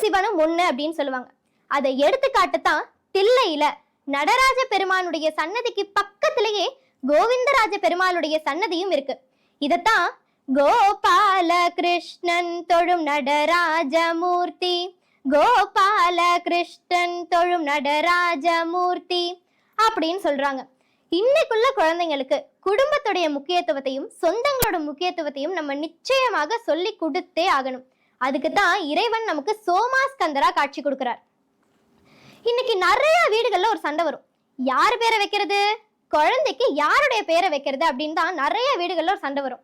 சிவனும் ஒண்ணு அப்படின்னு சொல்லுவாங்க. அதை எடுத்துக்காட்டுத்தான் தில்லையில நடராஜ பெருமானுடைய சன்னதிக்கு பக்கத்திலேயே கோவிந்தராஜ பெருமாளுடைய சன்னதியும் இருக்கு. இதத்தான் கோபால கிருஷ்ணன் தொழும் நடராஜமூர்த்தி கோபால கிருஷ்ணன் தொழும் நடராஜமூர்த்தி அப்படின்னு சொல்றாங்க. இன்னைக்குள்ள குழந்தைங்களுக்கு குடும்பத்துடைய முக்கியத்துவத்தையும் சொந்தங்களோட முக்கியத்துவத்தையும் நம்ம நிச்சயமாக சொல்லி கொடுத்தே ஆகணும். அதுக்கு தான் இறைவன் நமக்கு சோமாஸ்கந்தரா காட்சி கொடுக்கிறார். இன்னைக்கு நிறைய வீடுகள்ல ஒரு சண்டை வரும். யார் பேரை வைக்கிறது? குழந்தைக்கு யாருடைய பேரை வைக்கிறது? அப்படின்னு தான் நிறைய வீடுகள்ல ஒரு சண்டை வரும்.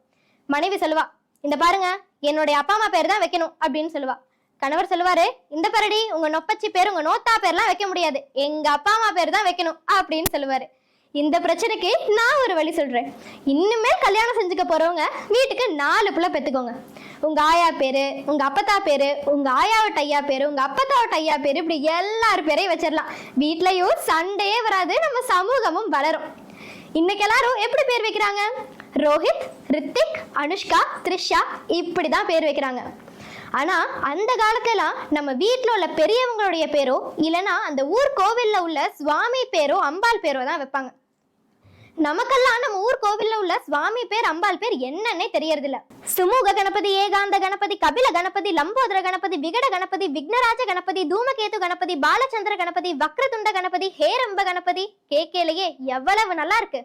மனைவி சொல்லுவா இந்த பாருங்க என்னுடைய அப்பா அம்மா பேர் தான் வைக்கணும் அப்படின்னு சொல்லுவா. கணவர் சொல்லுவாரு இந்த பரடி உங்க நொப்பச்சி பேர் உங்க நோத்தா பேர்லாம் வைக்க முடியாது. எங்க அப்பா அம்மா பேர் தான் வைக்கணும் அப்படின்னு சொல்லுவாரு. இந்த பிரச்சனைக்கு நான் ஒரு வழி சொல்றேன். இன்னுமே கல்யாணம் செஞ்சுக்க போறவங்க வீட்டுக்கு நாலு பிள்ளை பெத்துக்கோங்க. உங்க ஆயா பேரு உங்க அப்பத்தா பேரு உங்க ஆயாவோட ஐயா பேரு உங்க அப்பத்தாவோட ஐயா பேரு இப்படி எல்லார் பேரையும் வச்சிடலாம். வீட்லயும் சண்டையே வராது நம்ம சமூகமும் வளரும். இன்னைக்கு எல்லாரும் எப்படி பேர் வைக்கிறாங்க? ரோஹித் ரித்திக் அனுஷ்கா த்ரிஷா இப்படிதான் பேர் வைக்கிறாங்க. ஆனா அந்த காலத்துலலாம் நம்ம வீட்டில் உள்ள பெரியவங்களுடைய பேரோ இல்லைன்னா அந்த ஊர் கோவிலில் உள்ள சுவாமி பேரோ அம்பாள் பேரோ தான் வைப்பாங்க. நமக்கெல்லாம் நம்ம ஊர் கோவில்ல உள்ள சுவாமி பேர் அம்பாள் பேர் என்னன்னே தெரியறது இல்ல சுமூக கணபதி ஏகாந்த கணபதி கபில கணபதி லம்போதர கணபதி விகட கணபதி விக்னராஜ கணபதி தூமகேது கணபதி பாலச்சந்திர கணபதி வக்ரதுண்ட கணபதி ஹேரம்ப கணபதி. கேக்கேலையே எவ்வளவு நல்லா இருக்கு.